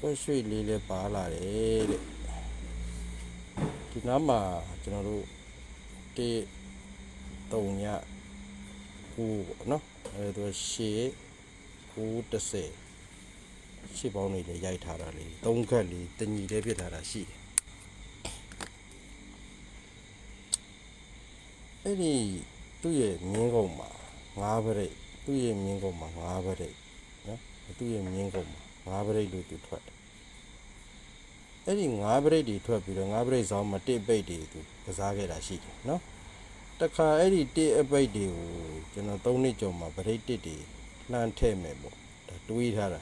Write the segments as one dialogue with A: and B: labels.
A: ကွက်ရွှေလေးလည်းပါလာတယ်တဲ့ဒီနားမှာကျွန်တော်တို့တေတုံညကိုပေါ့နော်အဲဒါရှေ့ကို30ရှေ့ပေါင်းလေးလည်းရိုက်ထားတာလေးသုံးခက်လေးတညီလေးဖြစ်ထားတာရှိတယ်အဲ့ဒီသူ့ရဲ့မြင်းကုန်မှာငါးပရိတ်သူ့ရဲ့မြင်းကုန်မှာငါးပရိတ်နော်သူ့ရဲ့မြင်းကုန်မှာ ငါးပရိတ်လို့သူထွက်တယ်အဲ့ဒီငါးပရိတ်တွေထွက်ပြီးတော့ငါးပရိတ်ဆောင်မတစ်ပိတ်တွေသူကစားခဲ့တာရှိတယ်နော်တခါအဲ့ဒီတစ်အပိတ်တွေကိုကျွန်တော်၃နှစ်ကျော်မှာပရိတ်တစ်တွေလှမ်းထည့်မယ်ပေါ့ဒါတွေးထားတာ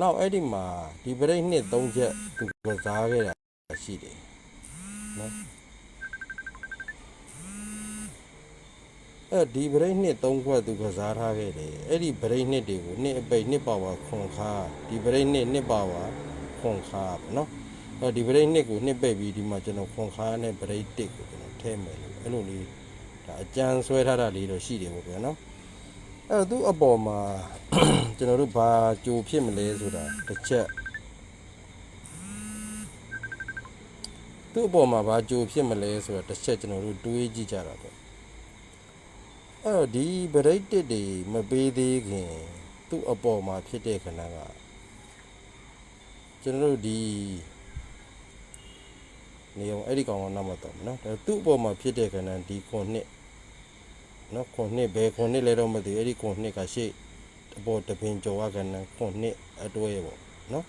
A: နောက်အဲ့ဒီမှာဒီပရိတ်နှစ်၃ချက်သူကစားခဲ့တာရှိတယ်နော် အဲ့ဒီပရိတ်နှစ်၃ခွက်သူကစားထားခဲ့တယ်အဲ့ဒီပရိတ်နှစ်တွေကိုနှစ်အပိတ်နှစ်ပါဝါခွန်ခါဒီပရိတ်နှစ်နှစ်ပါဝါခွန်ခါပေါ့နော်အဲဒီဗရိတ်နှစ်ကိုနှစ်ပိတ်ပြီးဒီမှာကျွန်တော်ခွန်ခါနဲ့ဗရိတ်တစ်ကိုကျွန်တော်ထည့်မယ်လို့အဲ့လိုလေးဒါအကြံဆွဲထားတာလေးတော့ရှိတယ်ပေါ့ဗျာနော်အဲ့တော့သူ့အပေါ်မှာကျွန်တော်တို့ဘာကြိုဖြစ်မလဲဆိုတာတစ်ချက်သူ့အပေါ်မှာဘာကြိုဖြစ်မလဲဆိုတာတစ်ချက်ကျွန်တော်တို့တွေးကြည့်ကြတာပေါ့ အဲ့တော့ဒီဗရိတ်တစ်တွေမပေးသေးခင် သူ့အပေါ်မှာဖြစ်တဲ့ခဏကကျွန်တော်တို့ဒီနေအောင်အဲ့ဒီကောင်ကနောက်မှတော့မယ်နော်ဒါသူ့အပေါ်မှာဖြစ်တဲ့ခဏဒီခွန်နှစ်နော်ခွန်နှစ်ဘယ်ခွန်နှစ်လဲတော့မသိဘူးအဲ့ဒီခွန်နှစ်ကရှေ့အပေါ်တပင်ကျော်ကခဏခွန်နှစ်အတွဲပေါ့နော်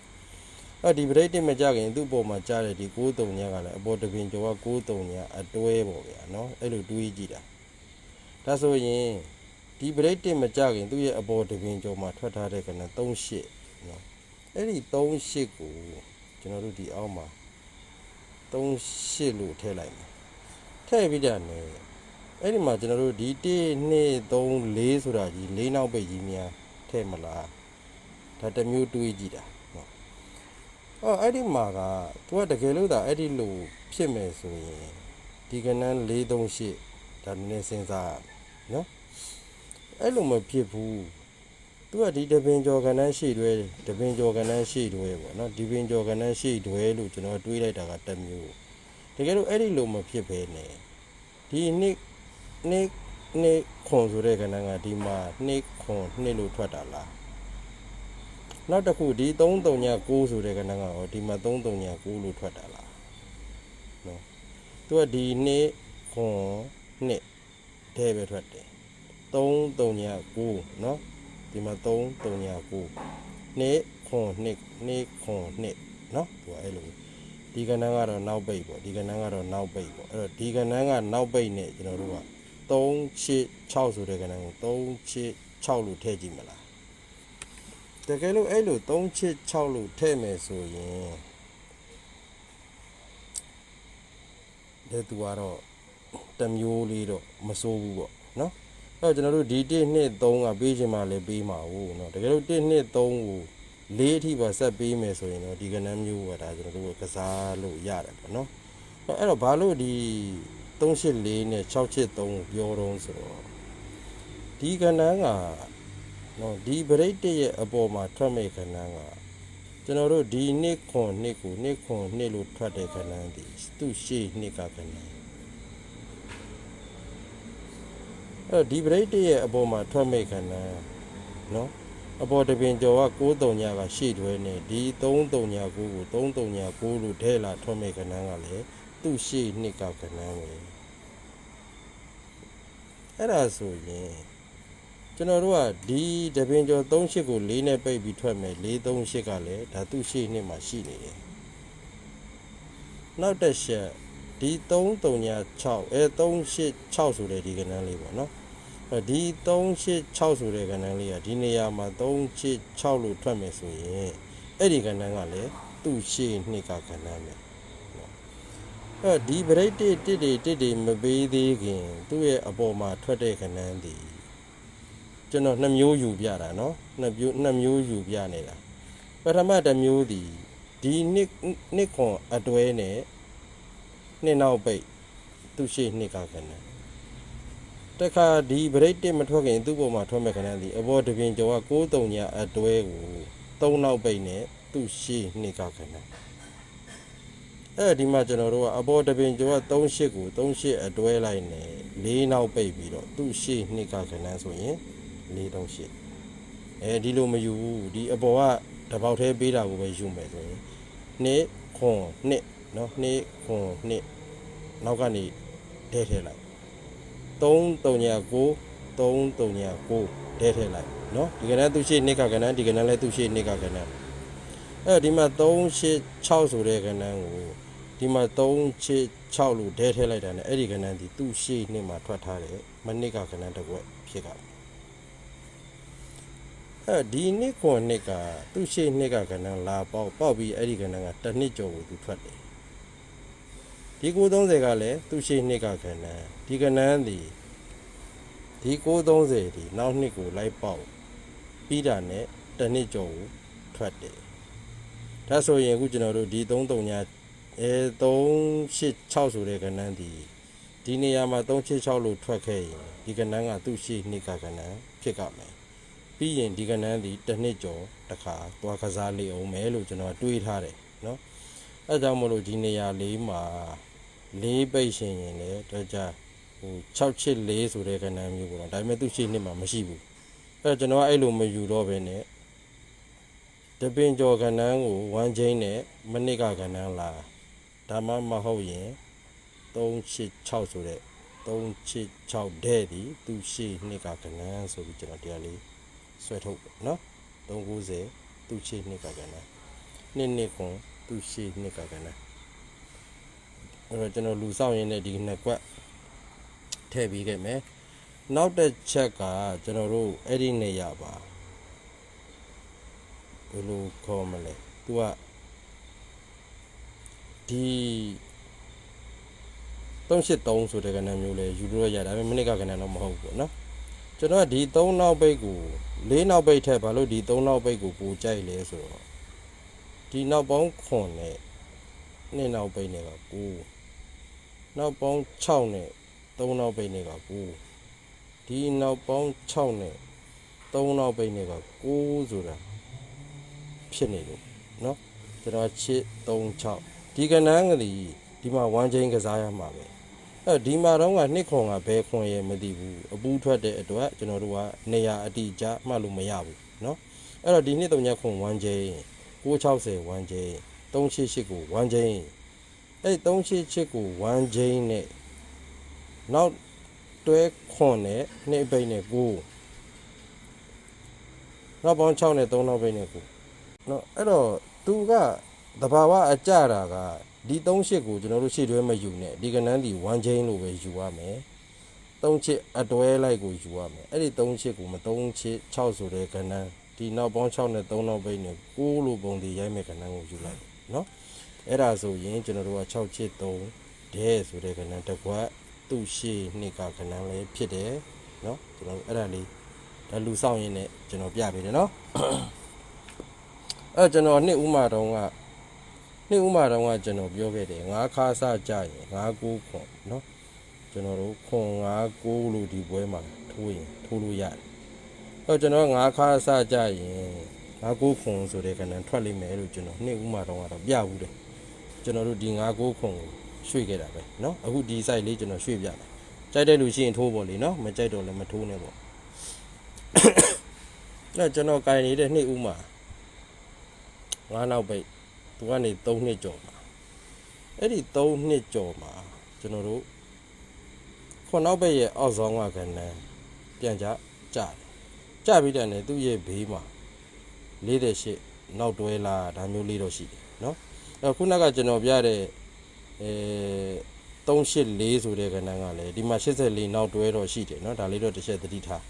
A: အဲ့ဒီဗရိတ်တင်မကြခင်သူ့အပေါ်မှာကြားတဲ့ဒီ93ညကလည်းအပေါ်တပင်ကျော်က93ညအတွဲပေါ့ဗျာနော်အဲ့လိုတွေးကြည့်တာ ဒါဆိုရင်ဒီဗရိတ်တင်မကြခင်သူ့ရဲ့အပေါ်တပင်ကျော်မှာထွက်ထားတဲ့ခဏ38နော်အဲ့ဒီ38ကိုကျွန်တော်တို့ဒီအောက်မှာ38လို့ထည့်လိုက်မယ်ထည့်ပြီးတော့ねအဲ့ဒီမှာကျွန်တော်တို့ဒီ1 2 3 4ဆိုတာကြီး၄နောက်ပိတ်ကြီးများထည့်မလားဒါတစ်မျိုးတွေးကြည့်တာနော်အော်အဲ့ဒီမှာကသူကတကယ်လို့ဒါအဲ့ဒီလိုဖြစ်မယ်ဆိုရင်ဒီကနန်း438ဒါနည်းနည်းစဉ်းစားရမယ် နော်အဲ့လိုမဖြစ်ဘူးသူကဒီတပင်ကျော်ကဏ္ဍရှိတွဲတပင်ကျော်ကဏ္ဍရှိတွဲပေါ့နော်ဒီပင်ကျော်ကဏ္ဍရှိတွဲလို့ကျွန်တော်တွေးလိုက်တာကတစ်မျိုးတကယ်လို့အဲ့ဒီလိုမဖြစ်ပဲနဲ့ဒီနှစ်နှစ်နှစ်ခွန်ဆိုတဲ့ကဏ္ဍကဒီမှာနှစ်ခွန်နှစ်လို့ထွက်တာလားနောက်တစ်ခုဒီ339ဆိုတဲ့ကဏ္ဍကရောဒီမှာ339လို့ထွက်တာလားနော်သူကဒီနှစ်ခွန်နှစ် တဲပဲထွက်တယ်339နော် ဒီမှာ3 309နှစ်ခွန်နှစ်နှစ်ခွန်နှစ်เนาะသူကအဲ့လိုဒီကဏ္ဍကတော့နောက်ပိတ်ပေါ့ဒီကဏ္ဍကတော့နောက်ပိတ်ပေါ့အဲ့တော့ဒီကဏ္ဍကနောက်ပိတ်နဲ့ကျွန်တော်တို့က3 8 6ဆိုတဲ့ကဏ္ဍကို3 8 6လို့ထည့်ကြည့်မလားတကယ်လို့အဲ့လို3 8 6လို့ထည့်မယ်ဆိုရင်ဒီသူကတော့ တစ်မျိုးလေးတော့မစိုးဘူးပေါ့เนาะ အဲ့တော့ကျွန်တော်တို့ဒီ1 2 3ကပေးချင်မှလည်းပေးမှာဟုတ်နော်တကယ်လို့1 2 3ကို၄အထိပါဆက်ပေးမယ်ဆိုရင်တော့ဒီကဏ္ဍမျိုးကဒါကျွန်တော်တို့ကစားလို့ရတယ်ပေါ့နော်အဲ့တော့ဘာလို့ဒီ384နဲ့683ပြောတော့ဆိုတော့ဒီကဏ္ဍကနော်ဒီဗရိတ်တရဲ့အပေါ်မှာထွက်မဲ့ကဏ္ဍကကျွန်တော်တို့ဒီနှစ်ခွန်နှစ်ကိုနှစ်ခွန်နှစ်လို့ထွက်တဲ့ကဏ္ဍဒီသူ့ရှေ့နှစ်ကကဏ္ဍ တော့ဒီ break တရဲ့အပေါ်မှာထွက်မိတ်ခဏနော်အပေါ်တပင်ကျော်က93ညကရှေ့တွဲနေဒီ339ကို339လို့ထဲလာထွက်မိတ်ခဏကလည်းသူ့ရှေ့နှစ်ကခဏပဲအဲ့ဒါဆိုရင်ကျွန်တော်တို့ကဒီတပင်ကျော်38ကို4နဲ့ပိတ်ပြီးထွက်မယ်438ကလည်းဒါသူ့ရှေ့နှစ်မှာရှိနေတယ်နောက်တစ်ချက်ဒီ336အဲ386ဆိုတဲ့ဒီကဏ္ဍလေးပေါ့နော် ဒီ386ဆိုတဲ့ကဏ္ဍလေးကဒီနေရာမှာ386လို့ထွက်မယ်ဆိုရင်အဲ့ဒီကဏ္ဍကလည်းသူ့ရှေ့နှစ်ကကဏ္ဍပဲနော်အဲ့ဒီ break တစ်တစ်တွေတစ်တွေမပေးသေးခင်သူ့ရဲ့အပေါ်မှာထွက်တဲ့ကဏ္ဍဒီကျွန်တော်နှစ်မျိုးယူပြတာနော်နှစ်မျိုးနှစ်မျိုးယူပြနေတာပထမတစ်မျိုးဒီဒီနှစ်နှစ်ခွန်အတွဲနဲ့နှစ်နောက်ပိတ်သူ့ရှေ့နှစ်ကကဏ္ဍ တခါဒီ break တစ်မထွက်ခင်သူ့ပုံမှာထွက်မဲ့ခဏဒီအဘောတပင်ကျော်က63ညအတွဲကို3နောက်ပိတ်နဲ့သူ့ရှေ့နှစ်ကခဏအဲဒီမှာကျွန်တော်တို့ကအပေါ်တပင်ကျော်က38ကို38အတွဲလိုက်နေ4နောက်ပိတ်ပြီးတော့သူ့ရှေ့နှစ်ကခဏဆိုရင်438အဲဒီလိုမယူဘူးဒီအပေါ်ကတပေါက်သေးပေးတာကိုပဲယူမယ်ဆိုရင်နှစ်ခွန်နှစ်နော်နှစ်ခွန်နှစ်နောက်ကနေဒဲထဲလိုက် 3 3ညာ9 3 3ညာ9ဒဲထဲလိုက်နော်ဒီကနေ့သူရှိနှစ်ကကဏ္ဍဒီကနေ့လည်းသူရှိနှစ်ကကဏ္ဍအဲဒီမှာ3 8 6ဆိုတဲ့ကဏ္ဍကိုဒီမှာ3 8 6လို့ဒဲထဲလိုက်တာ ਨੇ အဲ့ဒီကဏ္ဍဒီသူရှိနှစ်မှာထွက်ထားတယ်မနစ်ကကဏ္ဍတစ်ခွက်ဖြစ်ကအဲဒီနှစ်ခွန်နှစ်ကသူရှိနှစ်ကကဏ္ဍလာပေါက်ပေါက်ပြီးအဲ့ဒီကဏ္ဍကတစ်နှစ်ကျော်ကိုသူထွက်တယ် ဒီ930ကလည်းသူရှိနှစ်ကကဏ္ဍဒီကဏ္ဍဒီဒီ930ဒီနောက်နှစ်ကိုလိုက်ပေါက်ပြီးတာနဲ့တစ်နှစ်ကျော်ကိုထွက်တယ်ဒါဆိုရင်အခုကျွန်တော်တို့ဒီ33ညာအဲ386ဆိုတဲ့ကဏ္ဍဒီဒီနေရာမှာ386လို့ထွက်ခဲ့ရင်ဒီကဏ္ဍကသူ့ရှိနှစ်ကကဏ္ဍဖြစ်ကမယ်ပြီးရင်ဒီကဏ္ဍဒီတစ်နှစ်ကျော်တစ်ခါသွားကစားလေအောင်မယ်လို့ကျွန်တော်တွေးထားတယ်เนาะအဲကြောင့်မလို့ဒီနေရာလေးမှာ လေးပိတ်ရှင်ရင်လည်းတော့ကြဟို6ချစ်4ဆိုတဲ့ကဏ္ဍမျိုးပေါ့နော်ဒါပေမဲ့သူ့ရှိနှစ်မှာမရှိဘူးအဲတော့ကျွန်တော်ကအဲ့လိုမယူတော့ဘဲနဲ့တပင်ကျော်ကဏ္ဍကို1ချင်းနဲ့မနစ်ကကဏ္ဍလာဒါမှမဟုတ်ရင်386ဆိုတဲ့386တဲ့ဒီသူရှိနှစ်ကကဏ္ဍဆိုပြီးကျွန်တော်တရားလေးဆွဲထုတ်ပေါ့နော်390သူရှိနှစ်ကကဏ္ဍနှစ်နှစ်ခွန်သူရှိနှစ်ကကဏ္ဍ အဲ့တော့ကျွန်တော်လူဆောင်ရင်းနဲ့ဒီနှစ်ကွက်ထည့်ပြီးခဲ့မယ်နောက်တစ်ချက်ကကျွန်တော်တို့အဲ့ဒီနေရပါဘယ်လိုခေါ်မလဲသူကဒီ383ဆိုတဲ့ကဏ္ဍမျိုးလဲယူလို့ရဒါပေမဲ့မိနစ်ကကဏ္ဍတော့မဟုတ်ဘူးပေါ့နော်ကျွန်တော်ကဒီ3နောက်ပိတ်ကို4နောက်ပိတ်ထက်ဘာလို့ဒီ3နောက်ပိတ်ကိုပိုကြိုက်လဲဆိုတော့ဒီနောက်ပေါင်း9နဲ့နှစ်နောက်ပိတ်နဲ့က9 နောက်ပေါင်း6နဲ့3နောက်ပိတ်နဲ့က9ဒီနောက်ပေါင်း6နဲ့3နောက်ပိတ်နဲ့က9ဆိုတာဖြစ်နေလို့เนาะကျွန်တော်ချစ်36ဒီကဏ္ဍကလေးဒီမှာ1ချင်းကစားရမှာပဲအဲဒီမှာတော့ကနှစ်ခွန်ကဘယ်ခွန်ရဲမသိဘူးအပူးထွက်တဲ့အတွက်ကျွန်တော်တို့ကနေရာအတိအကျမှတ်လို့မရဘူးเนาะအဲ့တော့ဒီနှစ်3ညခွန်1ချင်း660 1ချင်း388ကို1ချင်း အဲ့388ကို1ချင်းနဲ့နောက်တွဲခွန်နဲ့နှစ်ပိတ်နဲ့9နောက်ပေါင်း6နဲ့3နောက်ပိတ်နဲ့9နော်အဲ့တော့သူကတဘာဝအကြတာကဒီ38ကိုကျွန်တော်တို့ရှေ့တွဲမယူနဲ့ဒီကနန်းဒီ1 chain လို့ပဲယူရမယ်3ချစ်အတွဲလိုက်ကိုယူရမယ်အဲ့ဒီ3ချစ်ကိုမ3ချစ်6ဆိုတဲ့ကနန်းဒီနောက်ပေါင်း6နဲ့3နောက်ပိတ်နဲ့9လို့ပုံတည်ရိုက်မဲ့ကနန်းကိုယူလိုက်နော် အဲ့ဒါဆိုရင်ကျွန်တော်တို့က6ချစ်3ဒဲဆိုတဲ့ကနန်းတစ်ခွက်သူ့ရှေ့နှစ်ကကနန်းလေးဖြစ်တယ်နော်ကျွန်တော်အဲ့ဒါလေးဒါလူဆောင်ရင်းနဲ့ကျွန်တော်ပြပေးတယ်နော် အဲကျွန်တော်နှစ်ဥမာတုံးကနှစ်ဥမာတုံးကကျွန်တော်ပြောခဲ့တယ်ငါးခါစကြရင်ငါးကိုးခွန်เนาะကျွန်တော်တို့ခွန်ငါးကိုးလို့ဒီပွဲမှာထိုးရင်ထိုးလို့ရတယ်အဲကျွန်တော်ငါးခါစကြရင်ငါးကိုးခွန်ဆိုတဲ့ကဏ္ဍထွက်လိမ့်မယ်လို့ကျွန်တော်နှစ်ဥမာတုံးကတော့ပြဘူးတယ် ကျွန်တော်တို့ဒီငါးကိုးခွန်ကိုရွှေ့ခဲ့တာပဲเนาะအခုဒီ site လေးကျွန်တော်ရွှေ့ပြတယ်ကြိုက်တဲ့လူရှိရင်ထိုးပေါ်လေเนาะမကြိုက်တော့လည်းမထိုးနဲ့ပေါ့အဲကျွန်တော်ကင်နေတဲ့နှစ်ဥမာငါးနောက်ပိတ်သူကနေ3နှစ်ကျော်မှာအဲ့ဒီ3နှစ်ကျော်မှာကျွန်တော်တို့ခုနောက်ပိတ်ရဲ့အောက်ဆောင်ကကဏ္ဍပြန်ကြကြတယ်ကြပြီးတဲ့နဲ့သူ့ရဲ့ဘေးမှာ48နောက်တွဲလာဒါမျိုးလေးတော့ရှိတယ်เนาะ အဲ့ခုနကကျွန်တော်ပြတဲ့အဲ384ဆိုတဲ့ကဏ္ဍကလည်းဒီမှာ84နောက်တွဲတော့ရှိတယ်เนาะဒါလေးတော့တစ်ချက်သတိထား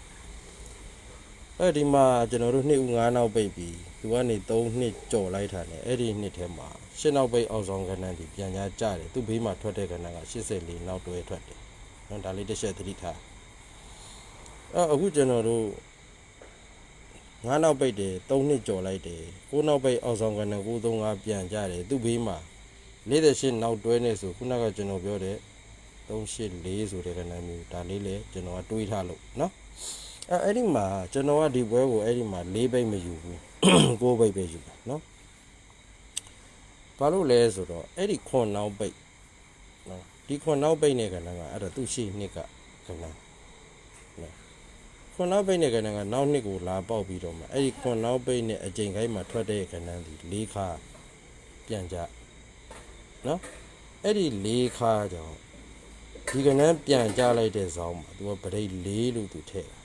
A: အဲ့ဒီမှာကျွန်တော်တို့နှစ်ဦး9နောက်ပိတ်ပြီးသူကနေ3နှစ်ကြော်လိုက်တာ ਨੇ အဲ့ဒီနှစ်ထဲမှာရှင်းနောက်ပိတ်အောက်ဆောင်ကဏ္ဍဒီပြန်ညာကြတယ်သူ့ဘေးမှာထွက်တဲ့ကဏ္ဍက84နောက်တွဲထွက်တယ်နော်ဒါလေးတစ်ချက်သတိထားအဲ့အခုကျွန်တော်တို့ 9နောက်ပိတ်တယ်3နှစ်ကြော်လိုက်တယ်9နောက်ပိတ်အောက်ဆောင်ကဏ္ဍ935ပြန်ကြတယ်သူ့ဘေးမှာ48နောက်တွဲနေဆိုခုနကကျွန်တော်ပြောတဲ့384ဆိုတဲ့ကဏ္ဍမျိုးဒါလေးလေကျွန်တော်ကတွေးထားလို့နော်အဲအဲ့ဒီမှာကျွန်တော်ကဒီပွဲကိုအဲ့ဒီမှာ၄ပိတ်မယူဘူးကိုးပိတ်ပဲယူတယ်နော်ဘာလို့လဲဆိုတော့အဲ့ဒီခွန်နောက်ပိတ်နော်ဒီခွန်နောက်ပိတ်နဲ့ကဏ္ဍကအဲ့တော့သူ့ရှိနှစ်ကကဏ္ဍနော် ခွန်နောက်ပိတ်နဲ့ကဏ္ဍကနောက်နှစ်ကိုလာပေါက်ပြီးတော့မှအဲ့ဒီခွန်နောက်ပိတ်နဲ့အချိန်ခိုင်းမှာထွက်တဲ့ကဏ္ဍဒီ၄ခါပြန်ကြနော်အဲ့ဒီ၄ခါကြောင့်ဒီကဏ္ဍပြန်ကြလိုက်တဲ့ဇောင်းမှာသူကပရိတ်၄လို့သူထည့်တာ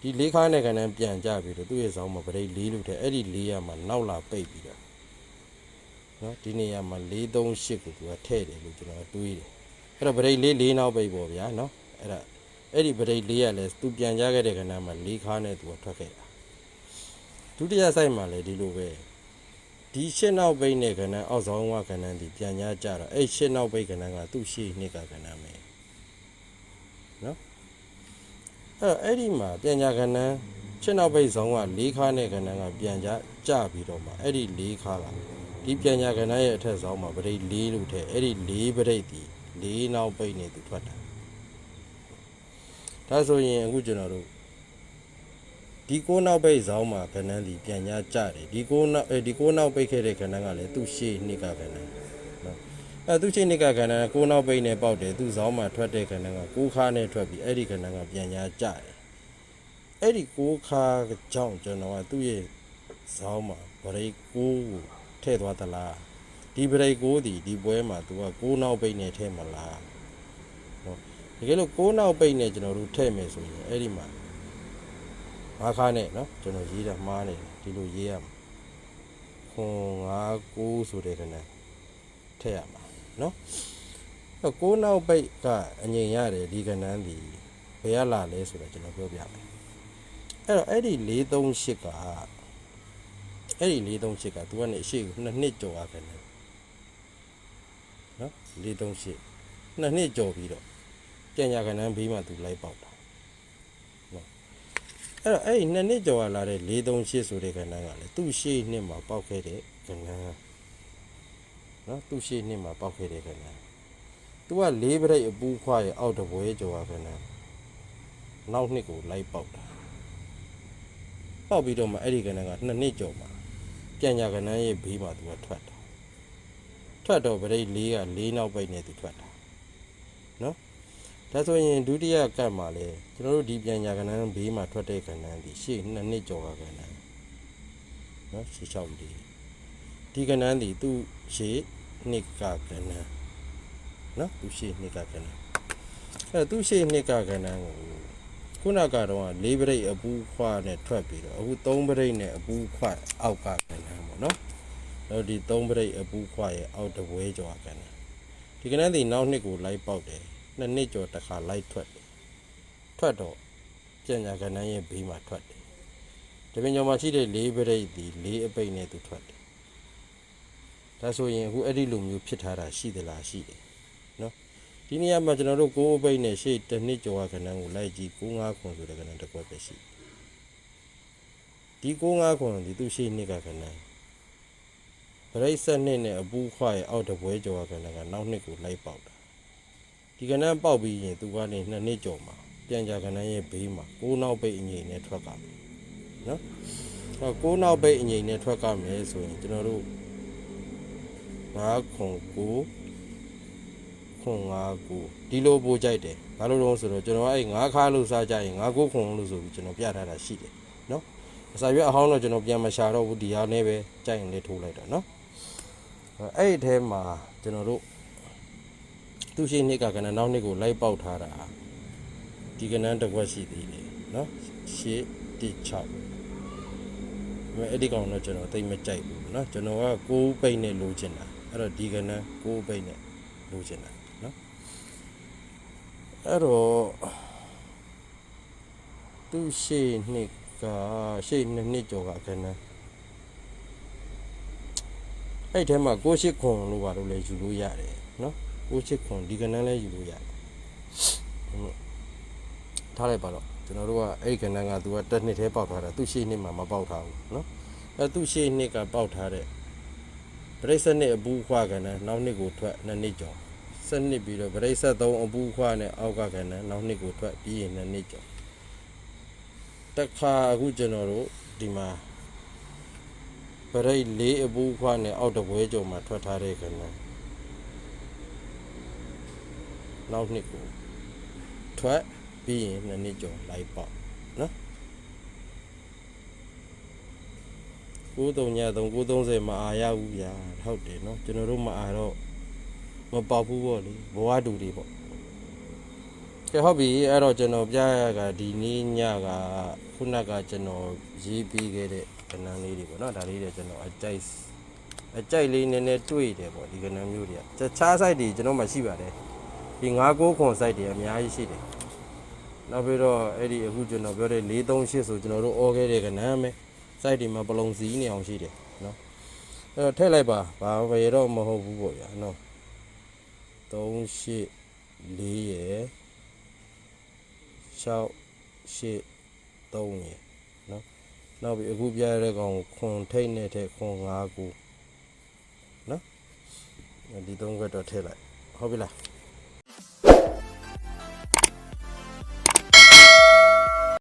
A: ဒီလေးခါနဲ့ကဏ္ဍပြန်ကြပြီးတော့သူ့ရဲ့ဇောင်းမှာဗရိတ်၄လို့တဲ့အဲ့ဒီ၄ရမှာနောက်လာပိတ်ပြီးတော့နော်ဒီနေရာမှာ438ကိုသူကထည့်တယ်လို့ကျွန်တော်တွေးတယ်အဲ့တော့ဗရိတ်၄၄နောက်ပိတ်ပေါ့ဗျာနော်အဲ့ဒါ အဲ့ဒီဗရိတ်၄ရလဲသူပြန်ကြခဲ့တဲ့ကဏ္ဍမှာ၄ခါနဲ့သူကထွက်ခဲ့တာဒုတိယဆိုင်မှာလည်းဒီလိုပဲဒီရှင်းနောက်ပိတ်နဲ့ကဏ္ဍအောက်ဆောင်ဝကဏ္ဍဒီပြန်ကြကြတော့အဲ့ရှင်းနောက်ပိတ်ကဏ္ဍကသူ့ရှေ့နှစ်ကကဏ္ဍမယ်အဲ့တော့အဲ့ဒီမှာပြန်ညာကဏ္ဍရှင်းနောက်ပိတ်ဆောင်က၄ခါနဲ့ကဏ္ဍကပြန်ကြကြပြီးတော့မှအဲ့ဒီ၄ခါကဒီပြန်ညာကဏ္ဍရဲ့အထက်ဆောင်မှာပရိတ်၄လို့ထည့်အဲ့ဒီ၄ပရိတ်ဒီ၄နောက်ပိတ်နေသူထွက်တာ ဒါဆိုရင်အခုကျွန်တော်တို့ဒီကိုးနောက်ပိတ်ဆောင်မှာကဏ္ဍဒီပြန်ညာကြတယ်ဒီကိုးနောက်အဲဒီကိုးနောက်ပိတ်ခဲ့တဲ့ကဏ္ဍကလည်းသူ့ရှေ့နှစ်ကကဏ္ဍနော်အဲသူ့ရှေ့နှစ်ကကဏ္ဍကကိုးနောက်ပိတ်နဲ့ပေါက်တယ်သူ့ဆောင်မှာထွက်တဲ့ကဏ္ဍကကိုးခါနဲ့ထွက်ပြီးအဲ့ဒီကဏ္ဍကပြန်ညာကြတယ်အဲ့ဒီကိုးခါကြောင့်ကျွန်တော်ကသူ့ရဲ့ဇောင်းမှာဗရိတ်ကိုးကိုထည့်သွားသလားဒီဗရိတ်ကိုးဒီဒီပွဲမှာသူကကိုးနောက်ပိတ်နဲ့ထည့်မလားနော် တကယ်လို့ကိုးနောက်ပိတ်နဲ့ကျွန်တော်တို့ထည့်မယ်ဆိုရင်အဲ့ဒီမှာငါးခါနဲ့နော်ကျွန်တော်ရေးတာမှားနေတယ်ဒီလိုရေးရမှာခွန်ငါးကိုးဆိုတဲ့ကဏ္ဍထည့်ရမှာနော်အဲ့ကိုးနောက်ပိတ်ကအငြိမ်ရတယ်ဒီကဏ္ဍဒီဘယ်ရလာလဲဆိုတော့ကျွန်တော်ပြောပြမယ်အဲ့တော့အဲ့ဒီ438ကအဲ့ဒီ438ကသူကနေအရှိကိုနှစ်နှစ်ကျော်ရခဲ့တယ်နော်438နှစ်နှစ်ကျော်ပြီးတော့ ပြန်ညာကဏ္ဍဘေးမှာသူလိုက်ပေါက်တာနော်အဲ့တော့အဲ့ဒီနှစ်နှစ်ကျော်ရလာတဲ့438ဆိုတဲ့ကဏ္ဍကလည်းသူ့ရှေ့နှစ်မှာပေါက်ခဲ့တဲ့ကဏ္ဍနော်သူ့ရှေ့နှစ်မှာပေါက်ခဲ့တဲ့ကဏ္ဍသူက၄ပြိတ်အပူးခွားရဲ့အောက်တပွဲကျော်ရကဏ္ဍနောက်နှစ်ကိုလိုက်ပေါက်တာပေါက်ပြီးတော့မှအဲ့ဒီကဏ္ဍကနှစ်နှစ်ကျော်မှာပြန်ညာကဏ္ဍရဲ့ဘေးမှာသူကထွက်တာထွက်တော့ဗရိတ်၄က၄နောက်ပိတ်နဲ့သူထွက်တာနော် ဒါဆိုရင်ဒုတိယကတ်မှာလဲကျွန်တော်တို့ဒီပြန်ညာကဏ္ဍဘေးမှာထွက်တဲ့ကဏ္ဍဒီရှေ့နှစ်နှစ်ကျော်ကကဏ္ဍနော်ရှေ့လျှောက်ဒီဒီကဏ္ဍဒီသူ့ရှေ့နှစ်ကကဏ္ဍနော်သူ့ရှေ့နှစ်ကကဏ္ဍအဲ့သူ့ရှေ့နှစ်ကကဏ္ဍကိုခုနကတော့၄ပရိတ်အပူးခွာနဲ့ထွက်ပြီးတော့အခု၃ပရိတ်နဲ့အပူးခွာအောက်ကကဏ္ဍပေါ့နော်။တော့ဒီ၃ပရိတ်အပူးခွာရဲ့အောက်တပွဲကျော်ကဏ္ဍဒီကဏ္ဍဒီနောက်နှစ်ကိုလိုက်ပေါက်တယ်။ နှစ်နှစ်ကျော်တစ်ခါလိုက်ထွက်တယ်။ထွက်တော့ပြန်ညာကဏ္ဍရဲ့ဘေးမှာထွက်တယ်။ဒီပင်ကျော်မှာရှိတဲ့၄ပရိတ်ဒီ၄အပိတ်နဲ့သူထွက်တယ်။ဒါဆိုရင်အခုအဲ့ဒီလိုမျိုးဖြစ်ထားတာရှိသလားရှိတယ်။နော်ဒီနေရာမှာကျွန်တော်တို့ကိုးအပိတ်နဲ့ရှေ့တစ်နှစ်ကျော်ကဏ္ဍကိုလိုက်ကြည့်95ခွန်ဆိုတဲ့ကဏ္ဍတစ်ခွက်ပဲရှိတယ်ဒီ95ခွန်ဒီသူရှေ့နှစ်ကကဏ္ဍဗရိတ်ဆက်နှစ်နဲ့အပူးခွာရဲ့အောက်တပွဲကျော်ကဏ္ဍကနောက်နှစ်ကိုလိုက်ပေါက်တာ ဒီကဏ္ဍပေါက်ပြီးရင်သူကနေနှစ်နှစ်ကျော်မှာပြန်ကြကဏ္ဍရဲ့ဘေးမှာကိုးနောက်ပိတ်အငိမ့်နဲ့ထွက်ကမယ်နော်အဲကိုးနောက်ပိတ်အငိမ့်နဲ့ထွက်ကမယ်ဆိုရင်ကျွန်တော်တို့9ခွန်9ခွန်5ကိုဒီလိုပို့ကြိုက်တယ်ဘာလို့လဲဆိုတော့ကျွန်တော်အဲ့9ခါလို့စားကြရင်9ကိုခွန်လို့ဆိုပြီးကျွန်တော်ပြထားတာရှိတယ်နော်အစာရွက်အဟောင်းတော့ကျွန်တော်ပြန်မရှာတော့ဘူးဒီဟာနဲ့ပဲကြိုက်ရင်လေးထိုးလိုက်တော့နော်အဲ့ဒီအဲမှာကျွန်တော်တို့ သူရှိနှစ်ကကဏ္ဍနောက်နှစ်ကိုလိုက်ပေါက်ထားတာဒီကဏ္ဍတစ်ခွက်ရှိသေးတယ်နော်ရှေ့တိ6မဲအဲ့ဒီကောင်တော့ကျွန်တော်သိမ့်မကြိုက်ဘူးเนาะကျွန်တော်က6ပိတ်နဲ့လိုချင်တာအဲ့တော့ဒီကဏ္ဍ6ပိတ်နဲ့လိုချင်တာเนาะအဲ့တော့သူရှေ့နှစ်ကရှေ့နှစ်နှစ်ကျော်ကကဏ္ဍအဲ့ထဲမှာကိုရှိခွန်လို့ပါလို့လည်းယူလို့ရတယ်เนาะ ကိုရှိခွန်ဒီကဏ္ဍလည်းယူလို့ရတယ်ဟုတ်ထားလိုက်ပါတော့ကျွန်တော်တို့ကအဲ့ဒီကဏ္ဍကသူကတစ်နှစ်သေးပေါက်ထားတာသူရှေ့နှစ်မှာမပေါက်ထားဘူးเนาะအဲသူရှေ့နှစ်ကပေါက်ထားတဲ့ပရိစ္ဆေနှစ်အပူခွာကဏ္ဍနောက်နှစ်ကိုထွက်နှစ်နှစ်ကျော်စနစ်ပြီးတော့ပရိစ္ဆေသုံးအပူခွာနဲ့အောက်ကကဏ္ဍနောက်နှစ်ကိုထွက်ပြီးရင်နှစ်နှစ်ကျော်တခါအခုကျွန်တော်တို့ဒီမှာ ပရိတ်လေးအပူခွားနဲ့အောက်တပွဲကြုံမှာထွက်ထားတဲ့ကဏ္ဍ နောက်နှစ်ကိုထွက်ပြီးရင်နှစ်နှစ်ကျော်လိုက်ပေါ့နော်93ည3 930မအားရဘူးဗျာဟုတ်တယ်နော်ကျွန်တော်တို့မအားတော့မပေါက်ဘူးပေါ့လေဘဝတူတွေပေါ့ကဲဟုတ်ပြီအဲ့တော့ကျွန်တော်ပြရကဒီနေ့ညကခုနကကျွန်တော်ရေးပြီးခဲ့တဲ့ကဏ္ဍလေးတွေပေါ့နော်ဒါလေးတွေကျွန်တော်အကြိုက်အကြိုက်လေးနည်းနည်းတွေ့တယ်ပေါ့ဒီကဏ္ဍမျိုးတွေကတခြား site တွေကျွန်တော်မှရှိပါတယ် ဒီ969ခွန် site တွေအများကြီးရှိတယ်နောက်ပြီးတော့အဲ့ဒီအခုကျွန်တော်ပြောတဲ့438ဆိုကျွန်တော်တို့ all ခဲ့တဲ့ကဏ္ဍမယ် site တွေမှာပလုံစီးနေအောင်ရှိတယ်နော်အဲ့တော့ထည့်လိုက်ပါဘာပဲတော့မဟုတ်ဘူးပေါ့ဗျာနော်38 4ရယ်6 8 3ရယ်နော်နောက်ပြီးအခုပြရတဲ့ကောင်ကိုခွန်ထိတ်နဲ့ထည့်ခွန်5ခုနော်ဒီသုံးခွက်တော့ထည့်လိုက်ဟုတ်ပြီလား